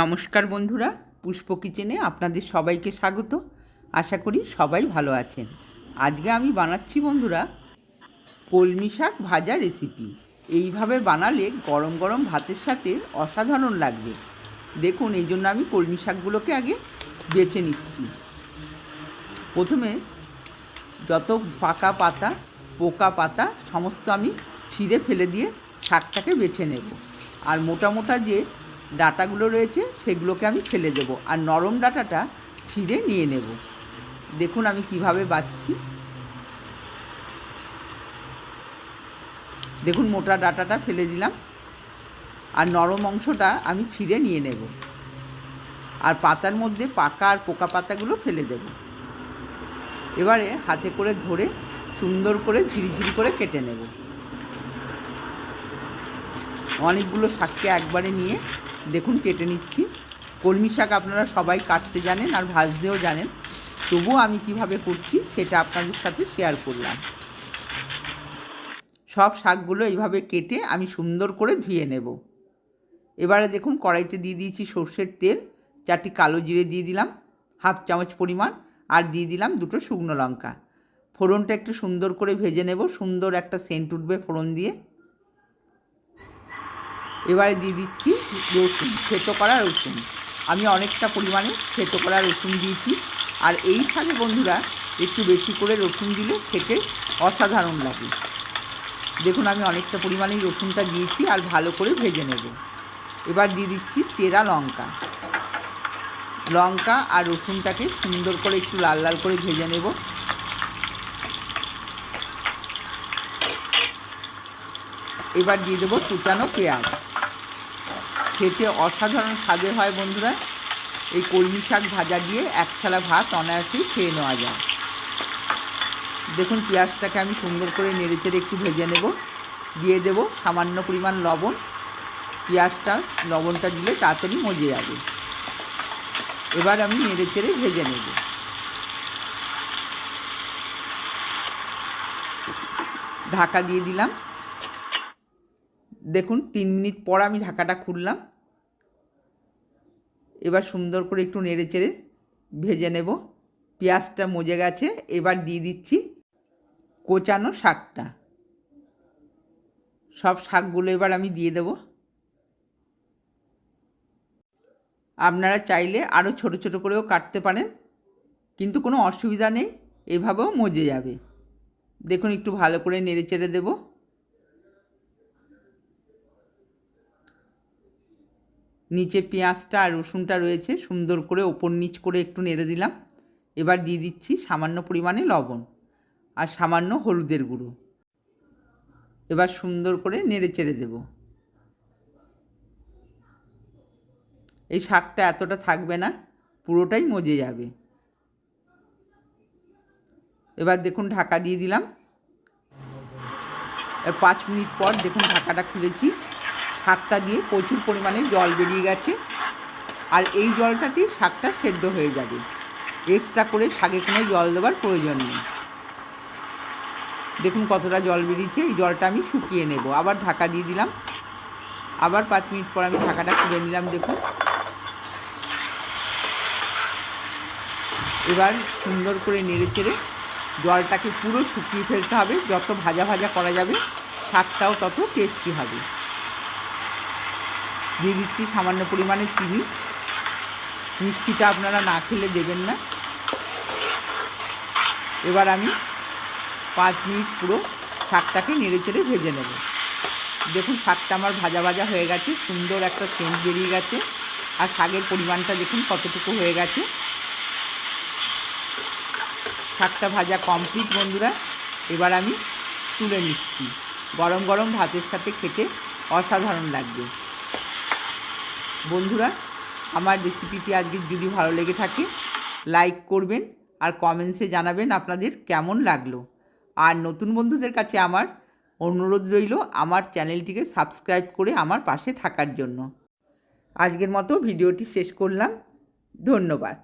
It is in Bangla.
নমস্কার বন্ধুরা, পুষ্প কিচেনে আপনাদের সবাইকে স্বাগত। আশা করি সবাই ভালো আছেন। আজকে আমি বানাচ্ছি বন্ধুরা কলমি শাক ভাজা রেসিপি এইভাবে বানালে গরম গরম ভাতের সাথে অসাধারণ লাগবে। দেখুন, এই জন্য আমি কলমি শাকগুলোকে আগে বেছে নিচ্ছি। প্রথমে যত পাকা পাতা, পোকা পাতা, সমস্ত আমি ছিঁড়ে ফেলে দিয়ে শাকটাকে বেছে নেব। আর মোটা মোটা যে ডাটাগুলো রয়েছে, সেগুলোকে আমি ফেলে দেব। আর নরম ডাটাটা ছিঁড়ে নিয়ে নেব। দেখুন আমি কীভাবে বাছছি দেখুন মোটা ডাটাটা ফেলে দিলাম। আর নরম অংশটা আমি ছিঁড়ে নিয়ে নেব। আর পাতার মধ্যে পাকা আর পোকা পাতাগুলো ফেলে দেব। এবারে হাতে করে ধরে সুন্দর করে ঝিরিঝিরি করে কেটে নেব। অনেকগুলো শাককে একবারে নিয়ে দেখুন, কেটে নিচ্ছি। কলমি শাক আপনারা সবাই কাটতে জানেন আর ভাজতেও জানেন। তবুও আমি কীভাবে করছি সেটা আপনাদের সাথে শেয়ার করলাম। সব শাকগুলো এইভাবে কেটে আমি সুন্দর করে ধুয়ে নেব। এবারে দেখুন, কড়াইতে দিয়ে দিয়েছি সর্ষের তেল, চারটি কালো জিরে দিয়ে দিলাম, হাফ চামচ পরিমাণ, আর দিয়ে দিলাম দুটো শুকনো লঙ্কা। ফোড়নটা একটু সুন্দর করে ভেজে নেব, সুন্দর একটা সেন্ট উঠবে ফোড়ন দিয়ে। এবারে দিয়ে দিচ্ছি রসুন, থেতো করা রসুন। আমি অনেকটা পরিমাণে থেতো করা রসুন দিয়েছি। আর এই শাকে বন্ধুরা, একটু বেশি করে রসুন দিলে খেতে অসাধারণ লাগে। দেখুন, আমি অনেকটা পরিমাণেই রসুনটা দিয়েছি আর ভালো করে ভেজে নেব। এবার দিয়ে দিচ্ছি চেরা লঙ্কা। লঙ্কা আর রসুনটাকে সুন্দর করে একটু লাল লাল করে ভেজে নেব। এবার দিয়ে দেবো কুচানো পেঁয়াজ। খেতে অসাধারণ স্বাদের হয় বন্ধুরা। এই কলমি শাক ভাজা দিয়ে এক থালা ভাত অনায়াসেই খেয়ে নেওয়া যায়। দেখুন, পেঁয়াজটাকে আমি সুন্দর করে নেড়ে চেড়ে একটু ভেজে নেব। দিয়ে দেব সামান্য পরিমাণ লবণ। পেঁয়াজটা, লবণটা দিলে তাড়াতাড়ি মজে যাবে। এবার আমি নেড়ে চেড়ে ভেজে নেব। ঢাকা দিয়ে দিলাম। দেখুন, তিন মিনিট পর আমি ঢাকাটা খুললাম। এবার সুন্দর করে একটু নেড়ে চেড়ে ভেজে নেব। পেঁয়াজটা মজে গেছে, এবার দিয়ে দিচ্ছি কোচানো শাকটা। সব শাকগুলো এবার আমি দিয়ে দেব। আপনারা চাইলে আরও ছোট ছোট করেও কাটতে পারেন, কিন্তু কোনো অসুবিধা নেই, এভাবেও মজে যাবে। দেখুন, একটু ভালো করে নেড়ে চেড়ে দেবো। নিচে পেঁয়াজটা আর রসুনটা রয়েছে, সুন্দর করে ওপর নিচ করে একটু নেড়ে দিলাম। এবার দিয়ে দিচ্ছি সামান্য পরিমাণে লবণ আর সামান্য হলুদের গুঁড়ো। এবার সুন্দর করে নেড়ে চেড়ে দেব। এই শাকটা এতটা থাকবে না, পুরোটাই মজে যাবে। এবার দেখুন ঢাকা দিয়ে দিলাম। পাঁচ মিনিট পর দেখুন ঢাকাটা খুলেছি। শাকটা দিয়ে প্রচুর পরিমাণে জল বেরিয়ে গেছে। আর এই জলটাতেই শাকটা সেদ্ধ হয়ে যাবে। এক্সট্রা করে শাকে কোনো জল দেওয়ার প্রয়োজন নেই। দেখুন কতটা জল বেরিয়েছে। এই জলটা আমি শুকিয়ে নেব। আবার ঢাকা দিয়ে দিলাম। আবার পাঁচ মিনিট পর আমি ঢাকাটা খুলে নিলাম, দেখুন। এবার সুন্দর করে নেড়ে চেড়ে জলটাকে পুরো শুকিয়ে ফেলতে হবে। যত ভাজা ভাজা করা যাবে, শাকটাও তত টেস্টি হবে। দিয়ে দিচ্ছি সামান্য পরিমাণে চিনি। মিষ্টিটা আপনারা না খেলে দেবেন না। এবার আমি পাঁচ মিনিট পুরো শাকটাকে নেড়ে চেড়ে ভেজে নেব। দেখুন, শাকটা আমার ভাজা ভাজা হয়ে গেছে, সুন্দর একটা সেন্ট বেরিয়ে গেছে, আর শাকের পরিমাণটা দেখুন কতটুকু হয়ে গেছে। শাকটা ভাজা কমপ্লিট বন্ধুরা। এবার আমি তুলে নিচ্ছি। গরম গরম ভাতের সাথে খেতে অসাধারণ লাগবে। বন্ধুরা, আমার রেসিপিটি আজকে যদি ভালো লেগে থাকে লাইক করবেন আর কমেন্টসে জানাবেন আপনাদের কেমন লাগল। আর নতুন বন্ধুদের কাছে আমার অনুরোধ রইল আমার চ্যানেলটিকে সাবস্ক্রাইব করে আমার পাশে থাকার জন্য। আজকের মতো ভিডিওটি শেষ করলাম। ধন্যবাদ।